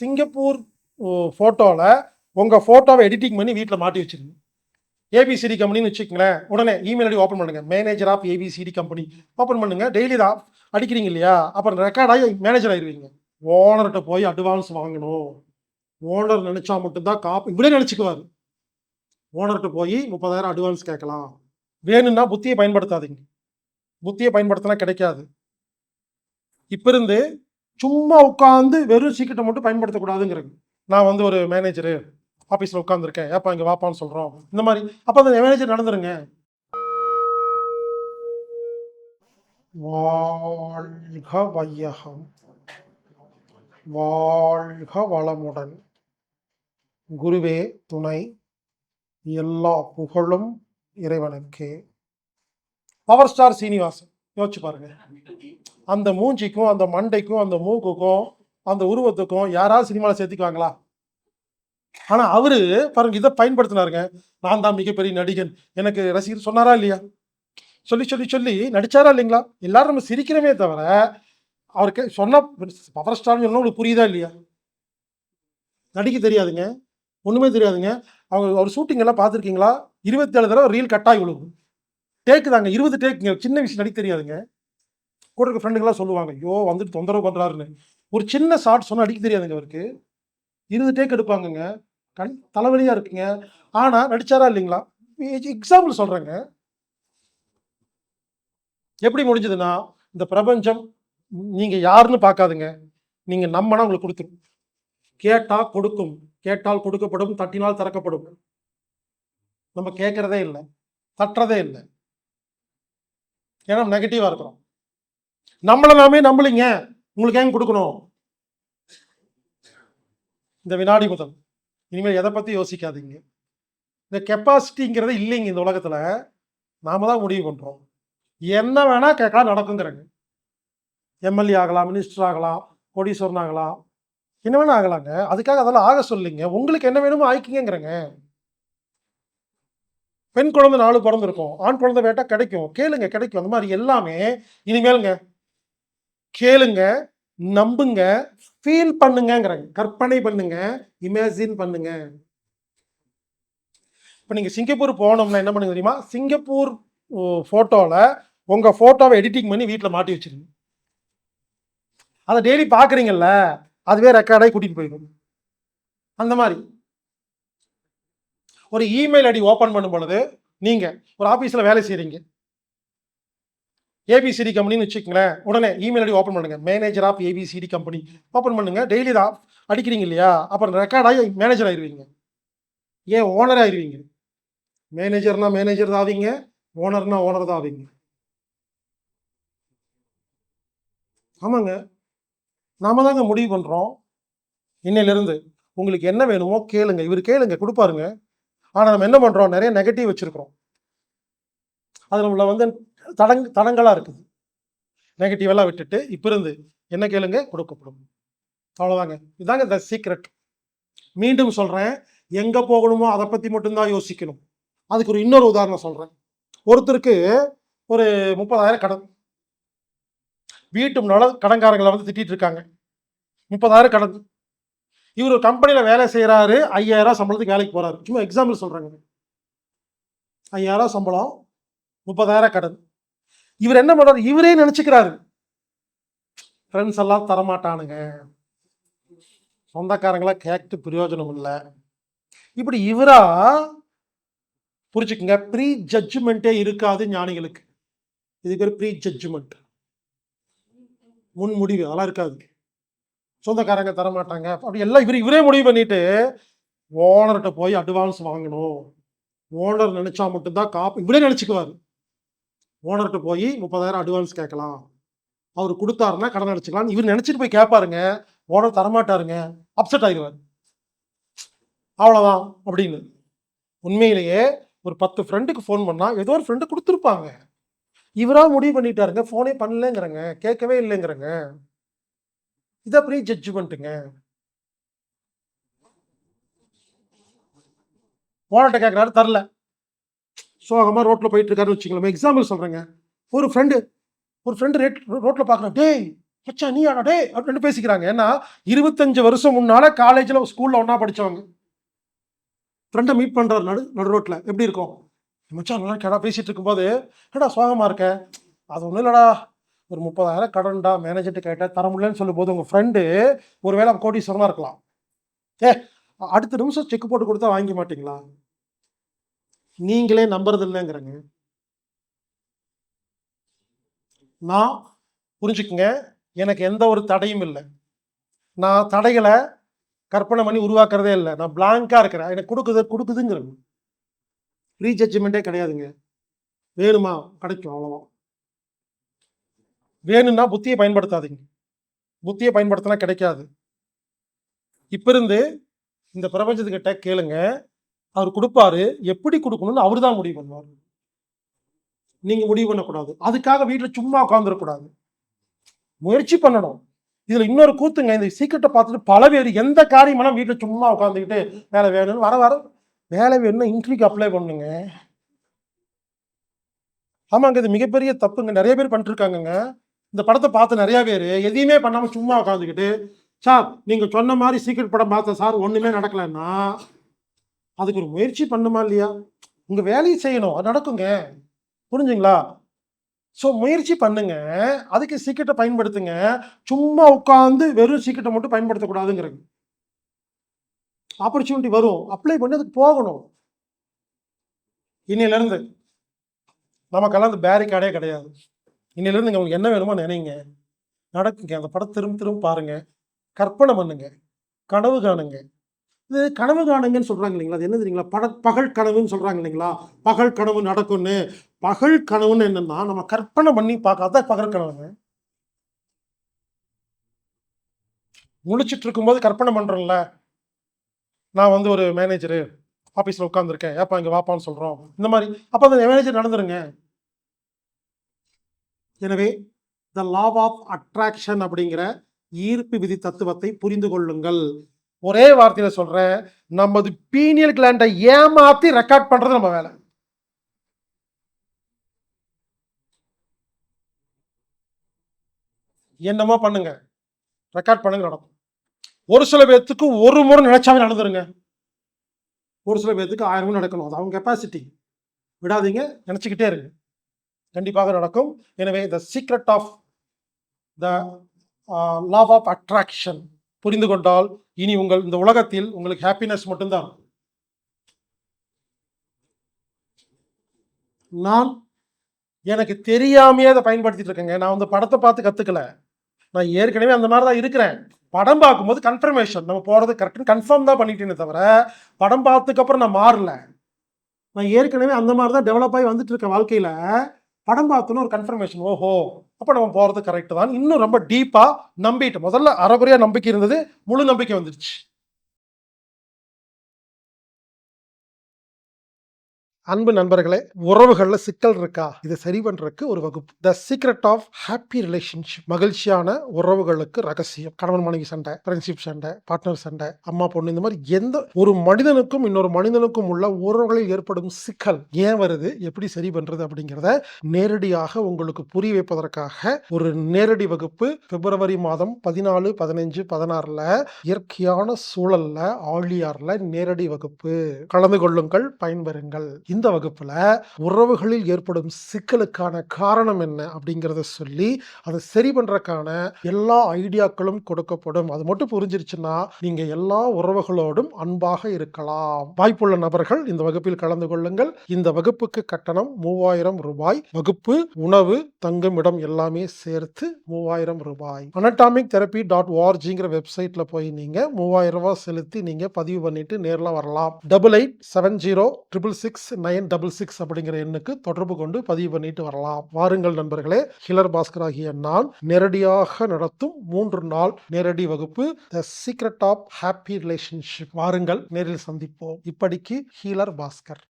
Singapore ஃபோட்டோவில் உங்கள் ஃபோட்டோவை எடிட்டிங் பண்ணி வீட்டில் மாட்டி வச்சிருங்க. ஏபிசிடி கம்பெனின்னு வச்சுக்கங்களேன். உடனே இமெயில் ஐடி ஓப்பன் பண்ணுங்கள் manager of A B C D company open பண்ணுங்கள் டெய்லி தான் அடிக்கிறீங்க இல்லையா? அப்புறம் ரெக்கார்ட் ஆகி மேனேஜர் ஆயிடுவீங்க ஓனர்கிட்ட போய் அட்வான்ஸ் வாங்கணும். ஓனர் நினச்சா மட்டும்தான் காப்பி இப்படியே நினச்சிக்குவார். ஓனர்கிட்ட போய் முப்பதாயிரம் அட்வான்ஸ் கேட்கலாம். வேணும்னா புத்தியை பயன்படுத்தாதீங்க. புத்தியை பயன்படுத்தினா கிடைக்காது. இப்போ இருந்து சும்மா உட்காந்து வெறும் சீக்கிரட்டை மட்டும் பயன்படுத்தக்கூடாதுங்கிறது. நான் வந்து ஒரு மேனேஜரு ஆஃபீஸில் உட்காந்துருக்கேன் ஏப்பா இங்கே வாப்பான்னு சொல்கிறோம் இந்த மாதிரி. அப்போ அந்த மேனேஜர் நடந்துருங்க. வாழ்க வையகம். வாழ்க வளமுடன். குருவே துணை. எல்லா புகழும் இறைவனுக்கே. Power star Srinivasan. யோசிச்சு பாருங்க. அந்த மூஞ்சிக்கும் அந்த மண்டைக்கும் அந்த மூக்குக்கும் அந்த உருவத்துக்கும் யாராவது சினிமாவில் சேர்த்துக்குவாங்களா? ஆனால் அவரு பாருங்க இதை பயன்படுத்தினாருங்க. நான் தான் மிகப்பெரிய நடிகன். எனக்கு ரசிகர் சொன்னாரா இல்லையா? சொல்லி சொல்லி சொல்லி நடிச்சாரா இல்லைங்களா? எல்லாரும் நம்ம சிரிக்கிறமே தவிர அவருக்கு சொன்ன பவர் ஸ்டார்னு சொன்னால் உங்களுக்கு புரியுதா இல்லையா? நடிக்க தெரியாதுங்க. ஒன்றுமே தெரியாதுங்க. அவங்க அவர் ஷூட்டிங் எல்லாம் பார்த்துருக்கீங்களா? இருபத்தேழு தடவை ரீல் கட்டாகி விழுகும். டேக்கு தாங்க இருபது டேக்குங்க சின்ன விஷயம் நடிக்க தெரியாதுங்க. கூட இருக்க ஃப்ரெண்டுங்களாம் சொல்லுவாங்க ஐயோ வந்துட்டு தொந்தரவு பண்ணுறாருன்னு ஒரு சின்ன ஷார்ட் சொன்னால் அடிக்க தெரியாதுங்க அவருக்கு இருபது டேக் எடுப்பாங்கங்க. கண் தலைவலியாக இருக்குங்க. ஆனால் நடிச்சாரா இல்லைங்களா? எக்ஸாம்பிள் சொல்கிறேங்க எப்படி முடிஞ்சதுன்னா இந்த பிரபஞ்சம் நீங்கள் யாருன்னு பார்க்காதுங்க. நீங்கள் நம்மனா உங்களுக்கு கொடுத்துரும். கேட்டால் கொடுக்கும். கேட்டால் கொடுக்கப்படும் தட்டினால் திறக்கப்படும். நம்ம கேட்குறதே இல்லை. தட்டுறதே இல்லை. ஏன்னா நெகட்டிவாக இருக்கிறோம். நம்மளை நாமே நம்பலிங்க. உங்களுக்கு ஏன் கொடுக்கணும்? இந்த வினாடி முதல். இனிமேல் எதை பற்றி யோசிக்காதீங்க. இந்த கெப்பாசிட்டிங்கிறது இல்லைங்க இந்த உலகத்தில். நாம தான் முடிவு பண்ணுறோம் என்ன வேணால் கேட்கலாம் நடக்குங்கிறங்க. எம்எல்ஏ ஆகலாம் மினிஸ்டர் ஆகலாம் கோடீஸ்வரன் ஆகலாம். என்ன வேணால் ஆகலாங்க. அதுக்காக அதெல்லாம் ஆக சொல்லிங்க. உங்களுக்கு என்ன வேணுமோ ஆயிக்கிங்கிறங்க. பெண் குழந்தை நாலு பிறந்திருக்கும். ஆண் குழந்தை வேட்டா கிடைக்கும். கேளுங்க கிடைக்கும். அந்த மாதிரி எல்லாமே இனிமேலுங்க கேளுங்க நம்புங்க ஃபீல் பண்ணுங்கங்கிறாங்க. கற்பனை பண்ணுங்க இமேஜின் பண்ணுங்க. இப்போ நீங்கள் சிங்கப்பூர் போனோம்னா என்ன பண்ணுங்க தெரியுமா? சிங்கப்பூர் ஃபோட்டோவில் உங்கள் ஃபோட்டோவை எடிட்டிங் பண்ணி வீட்டில் மாட்டி வச்சிருங்க. அதை டெய்லி பார்க்குறீங்கல்ல அதுவே ரெக்கார்டாகி கூட்டிகிட்டு போயிடும். அந்த மாதிரி. ஒரு இமெயில் ஐடி ஓப்பன் பண்ணும் பொழுது நீங்கள் ஒரு ஆஃபீஸில் வேலை செய்கிறீங்க ஏபிசிடி கம்பெனின்னு வச்சுக்கங்களேன். உடனே இமெயில் ஐடி ஓப்பன் பண்ணுங்கள் manager of A B C D company open பண்ணுங்கள் டெய்லி தான் அடிக்கிறீங்க இல்லையா? அப்புறம் ரெக்கார்ட் ஆகி மேனேஜர் ஆயிடுவீங்க ஏன்? ஓனர் ஆயிடுவீங்க மேனேஜர்னா மேனேஜர் தான் ஆவீங்க. ஓனர்னா ஓனர் தான் ஆவீங்க. ஆமாங்க. நாம தாங்க முடிவு பண்ணுறோம் இன்னையிலேருந்து உங்களுக்கு என்ன வேணுமோ கேளுங்க. இவர் கேளுங்க. கொடுப்பாருங்க. ஆனால் நம்ம என்ன பண்ணுறோம் நிறைய நெகட்டிவ் வச்சுருக்குறோம். அது நம்மளை வந்து தடங் தடங்களாக இருக்குது. நெகட்டிவெல்லாம் விட்டுட்டு இப்போ இருந்து என்ன கேளுங்க? கொடுக்கப்படும். அவ்வளோதாங்க இதாங்க த சீக்ரெட் மீண்டும் சொல்கிறேன் எங்கே போகணுமோ அதை பற்றி மட்டும்தான் யோசிக்கணும். அதுக்கு ஒரு இன்னொரு உதாரணம் சொல்கிறேன் ஒருத்தருக்கு ஒரு முப்பதாயிரம் கடன். வீட்டு முன்னால் கடன்காரங்களை வந்து திட்டிகிட்டு இருக்காங்க. முப்பதாயிரம் கடன். இவர் ஒரு கம்பெனியில் வேலை செய்கிறாரு ஐயாயிரம் சம்பளத்துக்கு வேலைக்கு போகிறாரு சும்மா எக்ஸாம்பிள் சொல்கிறாங்க ஐயாயிரம் சம்பளம் முப்பதாயிரம் கடன். இவர் என்ன பண்றாரு? இவரே நினைச்சுக்கிறாரு. ஃப்ரெண்ட்ஸ் எல்லாம் தரமாட்டானுங்க. சொந்தக்காரங்களாம் கேட்டு பிரயோஜனம் இல்லை. இப்படி இவரா புரிச்சுக்கோங்க ப்ரீ ஜட்ஜ்மெண்ட்டே இருக்காது ஞானிகளுக்கு. இது பேர் ப்ரீ ஜட்ஜ்மெண்ட் முன் முடிவு அதெல்லாம் இருக்காது. சொந்தக்காரங்க தரமாட்டாங்க. அப்படி எல்லாம் இவர் இவரே முடிவு பண்ணிட்டு ஓனர்கிட்ட போய் அட்வான்ஸ் வாங்கணும். ஓனர் நினைச்சா மட்டும்தான் காப்பு. இவரே நினைச்சுக்குவாரு. ஓனர்கிட்ட போய் முப்பதாயிரம் அட்வான்ஸ் கேட்கலாம். அவர் கொடுத்தாருன்னா கடன் அடிச்சுக்கலாம் இவர் நினச்சிட்டு போய் கேட்பாருங்க ஓனர் தரமாட்டாருங்க. அப்செட் ஆகிடுவார் அவ்வளோதான் அப்படின்னு. உண்மையிலேயே ஒரு பத்து ஃப்ரெண்டுக்கு ஃபோன் பண்ணால் ஏதோ ஒரு ஃப்ரெண்டு கொடுத்துருப்பாங்க. இவராக முடிவு பண்ணிட்டாருங்க. ஃபோனே பண்ணலங்கிறங்க. கேட்கவே இல்லைங்கிறங்க. இதை ப்ரீ ஜட்ஜ்மெண்ட்டுங்க ஓனர்கிட்ட கேட்குறாரு தரல. சோகமாக ரோட்டில் போயிட்டு இருக்காருன்னு வச்சுங்களேன் எக்ஸாம்பிள் சொல்கிறேங்க ஒரு ஃப்ரெண்டு ஒரு ஃப்ரெண்டு ரேட் ரோட்டில் பார்க்குறேன் டேய் மச்சான் நீ டே அப்படின்னு பேசிக்கிறாங்க. ஏன்னா இருபத்தஞ்சு வருஷம் முன்னால் காலேஜில் ஸ்கூலில் ஒன்றா படித்தவங்க ஃப்ரெண்டை மீட் பண்ணுறாரு நடு நடு ரோட்டில் எப்படி இருக்கும்? மச்சான் நல்லா கேடா பேசிகிட்டு இருக்கும்போது ஏடா சோகமாக இருக்க? அது ஒன்றும் இல்லைடா. ஒரு முப்பதாயிரம் கடன்டா மேனேஜர்கிட்ட கேட்டால் தர முடியலன்னு சொல்லும்போது உங்கள் ஃப்ரெண்டு ஒருவேளை கோடீஸ்வரமாக இருக்கலாம். ஏ அடுத்த நிமிஷம் செக் போட்டு கொடுத்தா வாங்கி மாட்டிங்களா? நீங்களே நம்புறது இல்லைங்கிறங்க நான் புரிஞ்சுக்குங்க. எனக்கு எந்த ஒரு தடையும் இல்லை. நான் தடைகளை கற்பனை பண்ணி உருவாக்குறதே இல்லை. நான் பிளாங்காக இருக்கிறேன். எனக்கு கொடுக்குது கொடுக்குதுங்கிறேன் ப்ரீ ஜட்ஜ்மெண்ட்டே கிடையாதுங்க. வேணுமா? கிடைக்கும் அவ்வளோவா வேணும்னா புத்தியை பயன்படுத்தாதீங்க. புத்தியை பயன்படுத்தினா கிடைக்காது. இப்போ இருந்து இந்த பிரபஞ்சத்துக்கிட்ட கேளுங்க. அவர் கொடுப்பாரு எப்படி கொடுக்கணும்னு அவர் தான் முடிவு பண்ணுவார். நீங்க முடிவு பண்ணக்கூடாது. அதுக்காக வீட்டில் சும்மா உட்காந்துருக்கூடாது முயற்சி பண்ணணும். இதுல இன்னொரு கூத்துங்க இந்த சீக்கிரட்டை பார்த்துட்டு பல பேர் எந்த காரியமெல்லாம் வீட்டில் சும்மா உட்காந்துக்கிட்டு வேலை வேணும்னு வர வர வேலை வேணும்னா இன்ட்ரிக்கு அப்ளை பண்ணுங்க. ஆமாங்க இது மிகப்பெரிய தப்புங்க. நிறைய பேர் பண்ணிருக்காங்கங்க. இந்த படத்தை பார்த்த நிறைய பேர் எதையுமே பண்ணாம சும்மா உட்காந்துக்கிட்டு சார் நீங்க சொன்ன மாதிரி சீக்கிரம் படம் பார்த்தேன் சார் ஒண்ணுமே நடக்கலைன்னா அதுக்கு ஒரு முயற்சி பண்ணுமா இல்லையா? உங்க வேலையை செய்யணும். அது நடக்குங்க. புரிஞ்சுங்களா? ஸோ முயற்சி பண்ணுங்க. அதுக்கு சீக்கிரட்டை பயன்படுத்துங்க. சும்மா உட்காந்து வெறும் சீக்கிரட்டை மட்டும் பயன்படுத்தக்கூடாதுங்கிறது. ஆப்பர்ச்சுனிட்டி வரும். அப்ளை பண்ணி அதுக்கு போகணும். இன்னையிலேருந்து நமக்கெல்லாம் அந்த பேரிகார்டே கிடையாது. இன்னையிலேருந்து உங்களுக்கு என்ன வேணுமோ நினைங்க. நடக்குங்க. அந்த படம் திரும்ப திரும்ப பாருங்க. கற்பனை பண்ணுங்க. கனவு காணுங்க. இது கனவு காணுங்கன்னு சொல்றாங்க இல்லைங்களா? அது என்ன தெரியுங்களா? பட பகல் கனவுன்னு சொல்றாங்க இல்லைங்களா? பகல் கனவு நடக்கும்னு. பகல் கனவுன்னு என்னன்னா நம்ம கற்பனை பண்ணி பார்க்காத பகல் கனவுங்க. முழிச்சிட்டு இருக்கும்போது கற்பனை பண்றோம்ல. நான் வந்து ஒரு மேனேஜரு ஆஃபீஸில் உட்காந்துருக்கேன் ஏப்பா இங்கே வாப்பான்னு சொல்கிறோம் இந்த மாதிரி. அப்போ அந்த மேனேஜர் நடந்துருங்க. எனவே த லா ஆஃப் அட்ராக்ஷன் அப்படிங்கிற ஈர்ப்பு விதி தத்துவத்தை புரிந்து கொள்ளுங்கள். ஒரே வார்த்தையில் சொல்கிறேன் நமது பீனியல் கிளாண்டை ஏமாற்றி ரெக்கார்ட் பண்ணுறது நம்ம வேலை. என்னமோ பண்ணுங்க ரெக்கார்ட் பண்ணுங்க நடக்கும். ஒரு சில பேர்த்துக்கு ஒரு முறை நினைச்சாவே நடந்துருங்க. ஒரு சில பேர்த்துக்கு ஆயிரம் முறை நடக்கணும் அது அவங்க கெப்பாசிட்டி விடாதீங்க நினச்சிக்கிட்டே இருங்க. கண்டிப்பாக நடக்கும். எனவே the secret of the love of attraction புரிந்து கொண்டால் இனி உங்கள் இந்த உலகத்தில் உங்களுக்கு ஹாப்பினஸ் மட்டும்தான். நான் எனக்கு தெரியாமையே அதை பயன்படுத்திட்டு இருக்கேங்க. நான் வந்து படத்தை பார்த்து கத்துக்கல. நான் ஏற்கனவே அந்த மாதிரி தான் இருக்கிறேன். படம் பார்க்கும்போது கன்ஃபர்மேஷன் நம்ம போகிறது கரெக்டுன்னு கன்ஃபார்ம் தான் பண்ணிட்டேனே தவிர படம் பார்த்ததுக்கப்புறம் நான் மாறல. நான் ஏற்கனவே அந்த மாதிரி தான் டெவலப் ஆகி வந்துட்டு இருக்க வாழ்க்கையில். படம் பார்த்தோன்னு ஒரு கன்ஃபர்மேஷன் ஓஹோ! அப்போ நம்ம போகிறது கரெக்டு தான். இன்னும் ரொம்ப டீப்பாக நம்பிட்டு முதல்ல அறகுறையாக நம்பிக்கை இருந்தது முழு நம்பிக்கை வந்துடுச்சு. அன்பு நண்பர்களே உறவுகளில் சிக்கல் இருக்கா? இதை சரி பண்ணுறதுக்கு ஒரு வகுப்பு. The secret of happy relationship மகிழ்ச்சியான உறவுகளுக்கு ரகசியம். கணவன் மனைவி சண்டை ஃப்ரெண்ட்ஷிப் சண்டை பார்ட்னர் சண்டை அம்மா பொண்ணு இந்த மாதிரி எந்த ஒரு மனிதனுக்கும் இன்னொரு மனிதனுக்கும் உள்ள உறவுகளில் ஏற்படும் சிக்கல் ஏன் வருது? எப்படி சரி பண்ணுறது அப்படிங்கிறத நேரடியாக உங்களுக்கு புரிய வைப்பதற்காக ஒரு நேரடி வகுப்பு. பிப்ரவரி மாதம் பதினாலு பதினஞ்சு பதினாறில் இயற்கையான சூழலில் ஆழியாரில் நேரடி வகுப்பு. கலந்து கொள்ளுங்கள் பயன்பெறுங்கள். இந்த வகுப்பில் உறவுகளில் ஏற்படும் சிக்கலுக்கான காரணம் என்ன அப்படிங்கிறத சொல்லி அதை சரி பண்ணுறக்கான எல்லா ஐடியாக்களும் கொடுக்கப்படும். அது மட்டும் புரிஞ்சிருச்சுன்னா நீங்கள் எல்லா உறவுகளோடும் அன்பாக இருக்கலாம். வாய்ப்புள்ள நபர்கள் இந்த வகுப்பில் கலந்து கொள்ளுங்கள். இந்த வகுப்புக்கு கட்டணம் மூவாயிரம் ரூபாய். வகுப்பு உணவு தங்கும் இடம் எல்லாமே சேர்த்து மூவாயிரம் ரூபாய். அனட்டாமிக் தெரப்பி டாட் ஓஆர்ஜிங்கிற வெப்சைட்டில் போய் நீங்கள் மூவாயிரம் ரூபாய் செலுத்தி நீங்கள் பதிவு பண்ணிட்டு நேரில் வரலாம். Double eight seven zero triple six nine double six அப்படிங்கிற எண்ணுக்கு தொடர்பு கொண்டு பதிவு பண்ணிட்டு வரலாம். வாருங்கள் நண்பர்களே ஹிலர் பாஸ்கர் ஆகிய நான் நேரடியாக நடத்தும் மூன்று நாள் நேரடி வகுப்பு the secret of happy relationship வாருங்கள் நேரில் சந்திப்போம். இப்படிக்கு ஹீலர் பாஸ்கர்.